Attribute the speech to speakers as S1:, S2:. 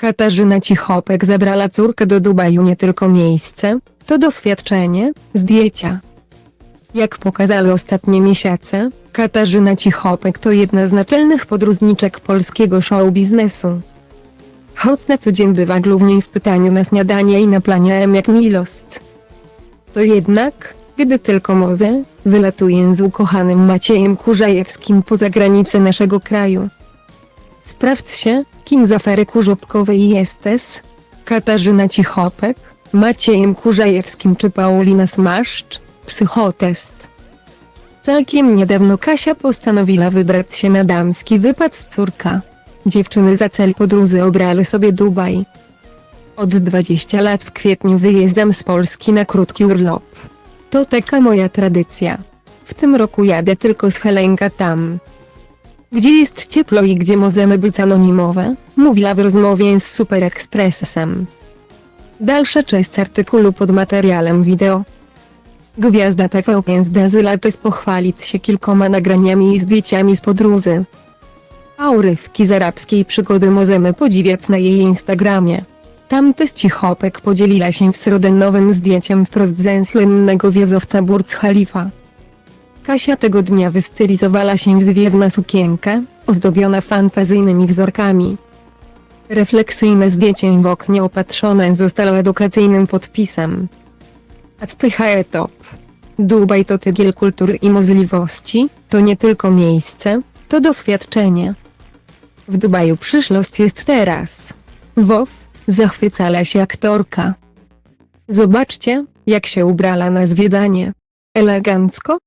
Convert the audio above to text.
S1: Katarzyna Cichopek zabrała córkę do Dubaju nie tylko miejsce, to doświadczenie, zdjęcia. Jak pokazały ostatnie miesiące, Katarzyna Cichopek to jedna z naczelnych podróżniczek polskiego show biznesu. Choć na co dzień bywa głównie w pytaniu na śniadanie i na planie M jak milost. To jednak, gdy tylko może, wylatuje z ukochanym Maciejem Kurzajewskim poza granice naszego kraju. Sprawdź się, kim z afery kurzopkowej jesteś? Katarzyna Cichopek, Maciejem Kurzajewskim czy Paulina Smaszcz? Psychotest. Całkiem niedawno Kasia postanowiła wybrać się na damski wypad z córka. Dziewczyny za cel podróży obrały sobie Dubaj. Od 20 lat w kwietniu wyjeżdżam z Polski na krótki urlop. To taka moja tradycja. W tym roku jadę tylko z Helenka tam. Gdzie jest cieplo i gdzie możemy być anonimowe, mówiła w rozmowie z Super Expressem. Dalsza część artykułu pod materiałem wideo. Gwiazda TVP zdarzyła też pochwalić się kilkoma nagraniami i zdjęciami z podróży. A urywki z arabskiej przygody możemy podziwiać na jej Instagramie. Tam też Cichopek podzieliła się w środę nowym zdjęciem wprost ze słynnego wieżowca Burj Khalifa. Kasia tego dnia wystylizowała się w zwiewna sukienkę, ozdobiona fantazyjnymi wzorkami. Refleksyjne zdjęcie w oknie opatrzone zostało edukacyjnym podpisem. Attychae top. Dubaj to tygiel kultury i możliwości, to nie tylko miejsce, to doświadczenie. W Dubaju przyszłość jest teraz. WoW, zachwycala się aktorka. Zobaczcie, jak się ubrała na zwiedzanie. Elegancko,